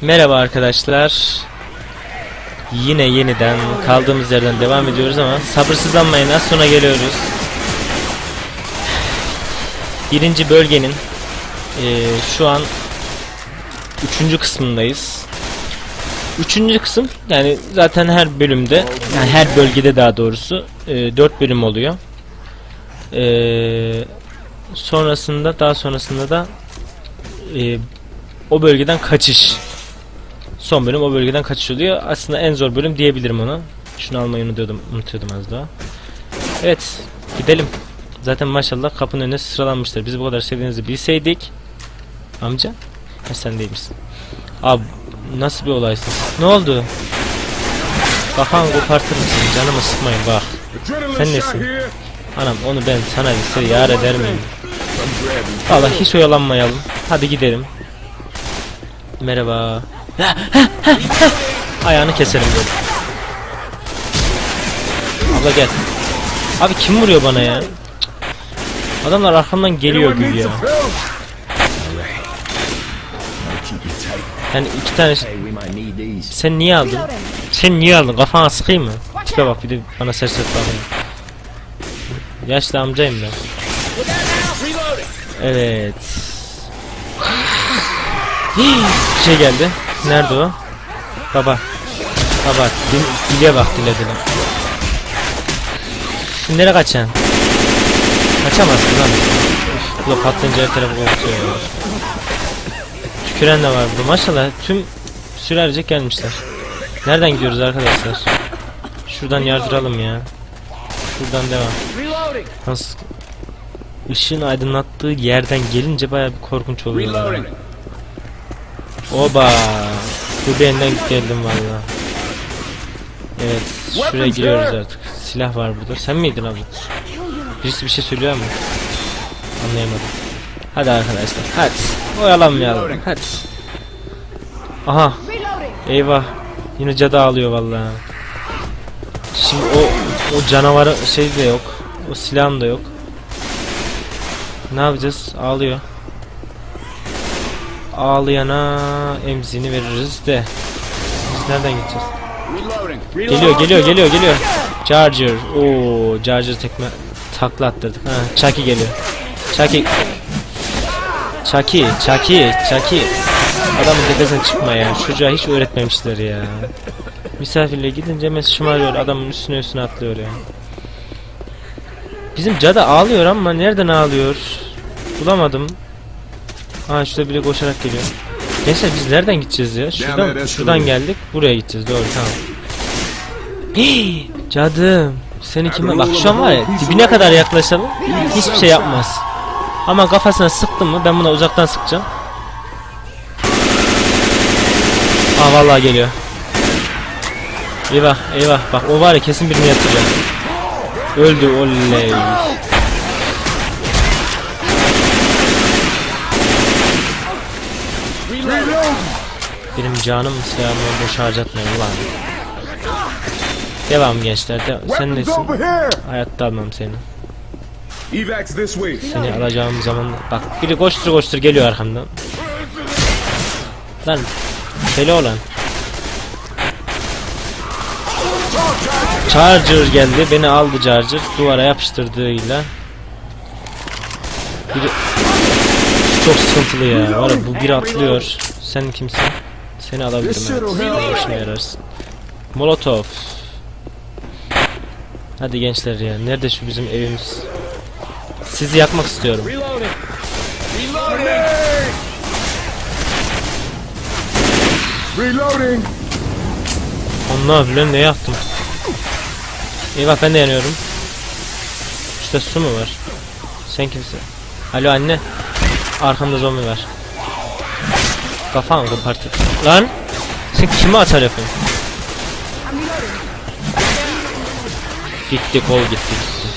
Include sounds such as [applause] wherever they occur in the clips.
Merhaba arkadaşlar. Yine yeniden kaldığımız yerden devam ediyoruz ama sabırsızlanmayın az sonra geliyoruz. Birinci bölgenin eee, şu an üçüncü kısmındayız. Üçüncü kısım yani zaten her bölümde yani her bölgede daha doğrusu eee, dört bölüm oluyor. Eee, sonrasında daha sonrasında da eee, o bölgeden kaçış Son bölüm o bölgeden kaçış oluyor. Aslında en zor bölüm diyebilirim ona. Şunu almayı unutuyordum, unutuyordum az daha. Evet, gidelim. Zaten maşallah kapının önüne sıralanmışlar. Bizi bu kadar sevdiğinizi bilseydik. Amca? Ha sen değil misin? Abi nasıl bir olaysın? Ne oldu? Kafan kopartır mısın? Canımı sıkmayın bak. Sen nesin? Anam onu ben sana size yar eder miyim? Valla hiç oyalanmayalım. Hadi gidelim. Merhaba. Ayağını keselim böyle. Abla gel. Abi kim vuruyor bana ya? Adamlar arkamdan geliyor gül ya. Yani iki tane sen niye aldın? Sen niye aldın? Kafana sıkayım mı? Tipe bak bir de bana ses bakıyor. Yaşlı amcayım ben. Evet. [gasps] Bir şey geldi. Nerede o? Baba. Baba. Dil, dile bak dile dile. Şimdi nereye kaçacaksın? Kaçamazsın lan. Bu da patlayınca her tarafı korkutuyor ya. Tüküren de var burada. Maşallah tüm sürerecek gelmişler. Nereden gidiyoruz arkadaşlar? Şuradan yardıralım ya. Şuradan devam. Nasıl? Işığın aydınlattığı yerden gelince bayağı bir korkunç oluyor. ya. Oba. Göbeğinden geldim valla. Evet. Şuraya giriyoruz artık. Silah var burada. Sen miydin abi? Birisi bir şey söylüyor mu? Anlayamadım. Hadi arkadaşlar. Hadi. Oyalanmayalım. Hadi. Aha. Eyvah. Yine cadı ağlıyor valla. Şimdi o o canavarı şey de yok. O silahım da yok. Ne yapacağız? Ağlıyor. Ağlayana emzini veririz de. Biz nereden gideceğiz? Geliyor, geliyor, geliyor, geliyor. Charger. Oo, Charger tekme takla attırdık. Ha, Chucky geliyor. Chucky. Chucky, Chucky, Chucky. Adamın tepesine çıkma ya. Çocuğa hiç öğretmemişler ya. Misafirle gidince hemen şımarıyor. Adamın üstüne üstüne atlıyor ya. Bizim cadı ağlıyor ama nereden ağlıyor? Bulamadım. Ha şurada biri koşarak geliyor. Gençler biz nereden gideceğiz ya? Şuradan, şuradan geldik. Buraya gideceğiz. Doğru tamam. Hii, cadım. Seni kime? Bak şu an var ya dibine kadar yaklaşalım. Hiçbir şey yapmaz. Ama kafasına sıktım mı ben buna uzaktan sıkacağım. Aa vallahi geliyor. Eyvah eyvah bak o var ya kesin birini yatıracak. Öldü oley. Benim canım silahımı boş harcatmayın ulan. Devam gençler. De sen nesin? Hayatta almam seni. Seni alacağım zaman... Bak biri koştur koştur geliyor arkamdan. Lan. Deli olan. Charger geldi. Beni aldı Charger. Duvara yapıştırdığıyla. Biri... Çok sıkıntılı ya. Var bu biri atlıyor. Sen kimsin? Seni alabilirim. Evet. İşine yararsın. Molotov. Hadi gençler ya. Nerede şu bizim evimiz? Sizi yakmak istiyorum. Reloading. Allah bilen ne yaptım? Eyvah ben de yanıyorum. İşte su mu var? Sen kimsin? Alo anne. Arkamda zombi var. Kafan kopartır. Lan! Sen kime atar yapıyorsun? Gitti kol gitti gitti.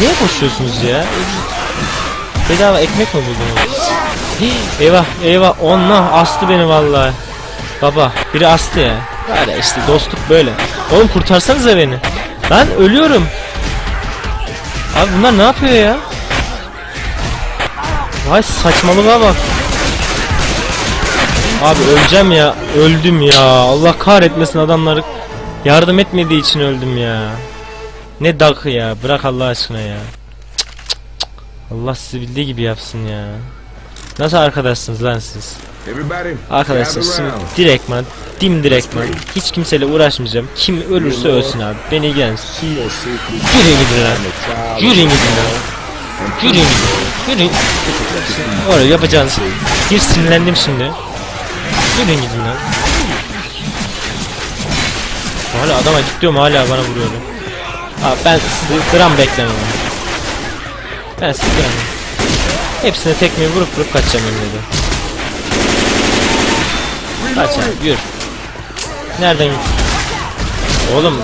Niye koşuyorsunuz ya? Bedava ekmek mi buldunuz? Eyvah eyvah onunla astı beni vallahi. Baba biri astı ya. Ya işte dostluk böyle. Oğlum kurtarsanıza beni. Ben ölüyorum. Abi bunlar ne yapıyor ya? Vay saçmalığa bak. Abi öleceğim ya. Öldüm ya. Allah kahretmesin adamları. Yardım etmediği için öldüm ya. Ne dakı ya. Bırak Allah aşkına ya. Allah sizi bildiği gibi yapsın ya. Nasıl arkadaşsınız lan siz? Arkadaşlar round. direktman, dim direktman. Hiç kimseyle uğraşmayacağım. Kim ölürse ölsün abi. Beni ilgilensin. Yürüyün gidin lan. Yürüyün gidin lan. Yürüyün gidin. Yürüyün. Oraya yapacağınız. Bir sinirlendim şimdi. Yürüyün gidin lan. Hala adama git diyorum hala bana vuruyor. Abi ben sizi gram beklemem. Ben sizi gram Hepsine tekmeyi vurup vurup kaçacağım ediyorum. Kaç abi yürü. Nereden git? Oğlum.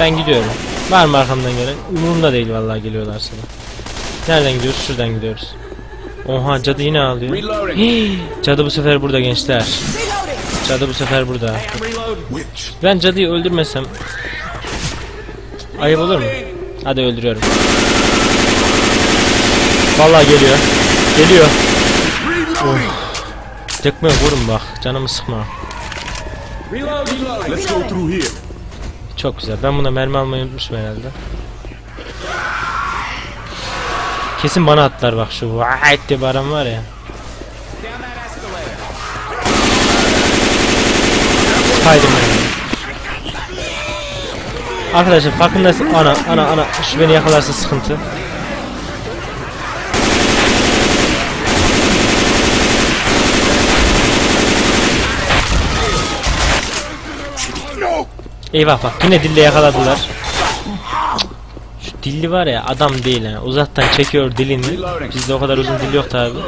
Ben gidiyorum. Var mı arkamdan gelen? Umurumda değil vallahi geliyorlar sana. Nereden gidiyoruz? Şuradan gidiyoruz. Oha cadı yine ağlıyor. Cadı bu sefer burada gençler. Cadı bu sefer burada. Ben cadıyı öldürmesem ayıp olur mu? Hadi öldürüyorum. Vallahi geliyor. Geliyor. Oh. Tekme vurun bak. Canımı sıkma. Çok güzel. Ben buna mermi almayı unutmuşum herhalde. Kesin bana atlar bak şu vay diye bağıran var ya. Spiderman. Arkadaşlar farkındaysan ana ana ana şu beni yakalarsa sıkıntı. Eyvah bak yine dille yakaladılar. Şu dilli var ya adam değil ha. Uzaktan çekiyor dilini. Bizde o kadar uzun dil yok tabi.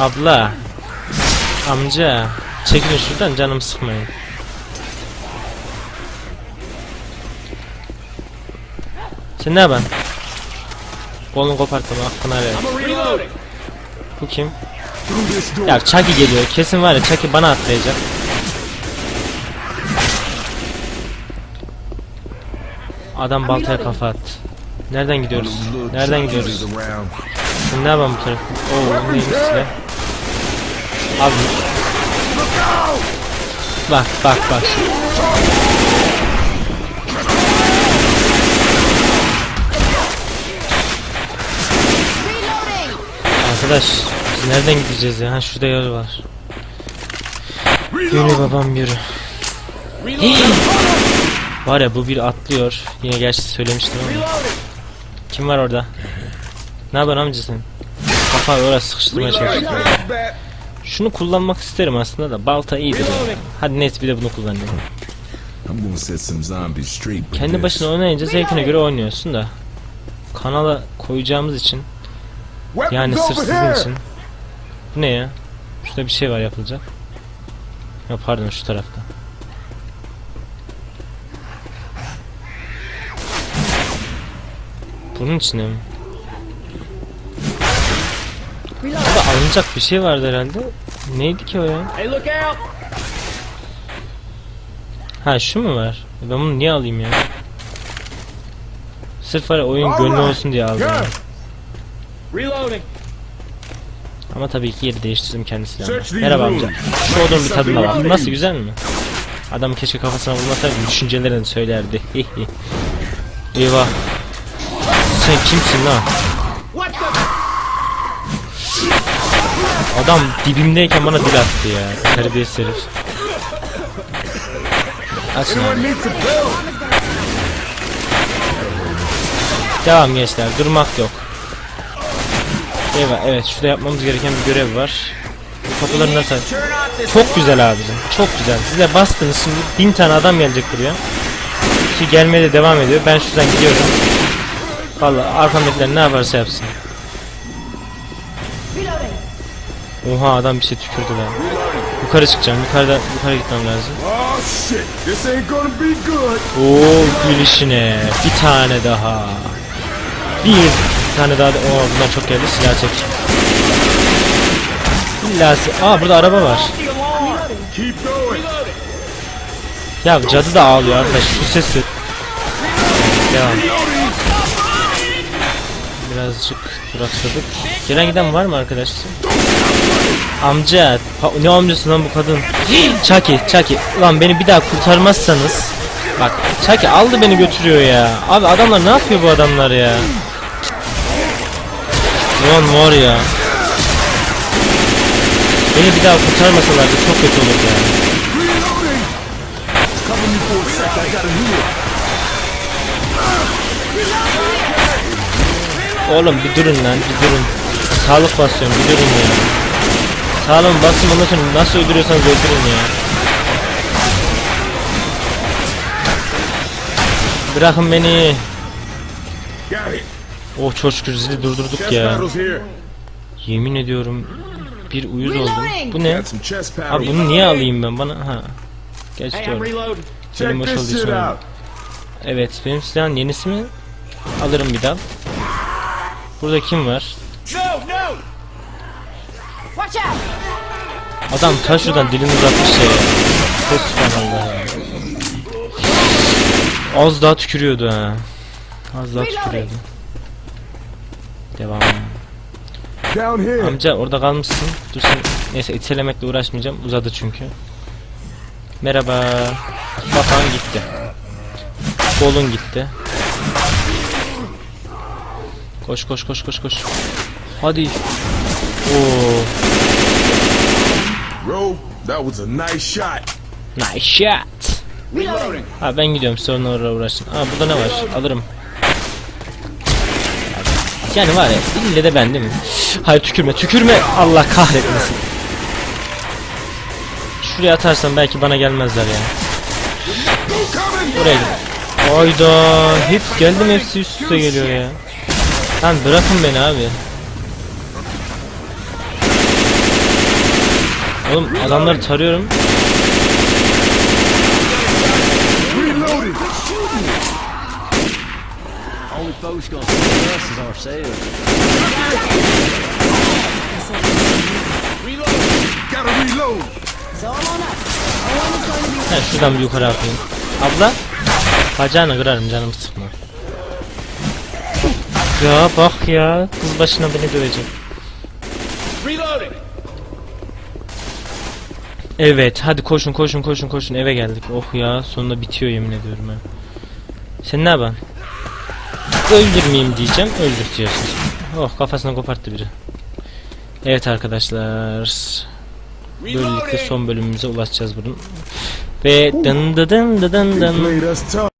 Abla. Amca. Çekilin şuradan canım sıkmayın. Sen ne yapan? Kolunu koparttım ver. Reloading. Bu kim? Ya Chucky geliyor. Kesin var ya Chucky bana atlayacak. Adam baltaya kafa attı. Nereden gidiyoruz? Nereden gidiyoruz? Sen ne yapalım bu taraf? Oo neymiş silah? Abi. Bak bak bak. Arkadaş nereden gideceğiz ya? Ha şurada yol var. Yürü babam yürü. [gasps] Var ya bu bir atlıyor. Yine gerçi söylemiştim ama. Kim var orada? Ne yapıyorsun amca sen? Kafayı oraya sıkıştırmaya çalışıyorum. Şunu kullanmak isterim aslında da balta iyidir. ya. Hadi neyse bir de bunu kullanayım. Kendi başına oynayınca zevkine göre oynuyorsun da. Kanala koyacağımız için yani sırf sizin için. Ne ya? Şurada bir şey var yapılacak. Ya pardon şu tarafta. Bunun içine mi? Burada alınacak bir şey vardı herhalde. Neydi ki o ya? Ha şu mu var? Ben bunu niye alayım ya? Sırf var oyun gönlü olsun diye aldım. Reloading! Ama tabii ki yeri değiştirdim kendisine. These Merhaba amca. Şu odun bir tadına bak. Nasıl güzel mi? Adam keşke kafasına vurmasaydı düşüncelerini söylerdi. Eyvah. Sen kimsin lan? Adam dibimdeyken bana dil attı ya. Terbiyesiz herif. Açın abi. Devam gençler. Durmak yok. Eyvah evet şurada yapmamız gereken bir görev var. Bu kapıları nasıl Çok güzel abicim. Çok güzel. Siz de bastınız şimdi bin tane adam gelecek buraya. Ki gelmeye de devam ediyor. Ben şuradan gidiyorum. Vallahi arkamdakiler ne yaparsa yapsın. Oha adam bir şey tükürdü lan. Yukarı çıkacağım. Yukarıda yukarı gitmem lazım. Oo gülüşüne. Bir tane daha. Bir tane daha. Da, oo bunlar çok geldi. Silah çek. İlla Aa burada araba var. Ya cadı da ağlıyor arkadaş şu sesi. Devam. Birazcık duraksadık. Gelen giden var mı arkadaşlar? Amca. Ha, ne amcası lan bu kadın? Çaki, Çaki. Ulan beni bir daha kurtarmazsanız. Bak Çaki aldı beni götürüyor ya. Abi adamlar ne yapıyor bu adamlar ya? Ulan var ya. Beni bir daha kurtarmasalardı çok kötü olurdu ya. Oğlum bir durun lan bir durun. Sağlık basıyorum bir durun ya. Sağlığımı basın ondan sonra nasıl öldürüyorsanız öldürün ya. Bırakın beni. İt. Oh çok şükür zili durdurduk ya. Yemin ediyorum bir uyuz oldum. Bu ne? Abi bunu niye alayım ben bana? Ha. Geç diyorum. Benim boş olduğu. Evet benim silahın yenisi mi? Alırım bir dal. Burada kim var? Adam ta şuradan dilini uzatmış ya. Çok ya. Az daha tükürüyordu ha. Az daha tükürüyordu. Devam. Amca orada kalmışsın. Dur sen. Neyse itelemekle uğraşmayacağım. Uzadı çünkü. Merhaba. Kafan gitti. Kolun gitti. Koş koş koş koş koş. Hadi. Oo. Bro, that was a nice shot. Nice shot. Ha ben gidiyorum sonra oraya uğraşın. Ha burada ne var? Alırım. Yani var ya ille de ben değil mi? Hayır tükürme tükürme Allah kahretmesin. Şuraya atarsam belki bana gelmezler ya. Buraya git. Hayda hep geldim hepsi üst üste geliyor ya. Lan bırakın beni abi. Oğlum adamları tarıyorum. Reloading. Only folks gonna see us is ourselves. Gotta reload. Ben şuradan bir yukarı atayım. Abla. Bacağını kırarım canım sıkma. Ya bak ya. Kız başına beni dövecek. Evet hadi koşun koşun koşun koşun eve geldik. Oh ya sonunda bitiyor yemin ediyorum ha. Sen ne yapan? Öldürmeyeyim diyeceğim. Öldür diyorsun. Oh kafasına koparttı biri. Evet arkadaşlar. Böylelikle son bölümümüze ulaşacağız bunun. Ve dın dı dın dı dın dın. Tough.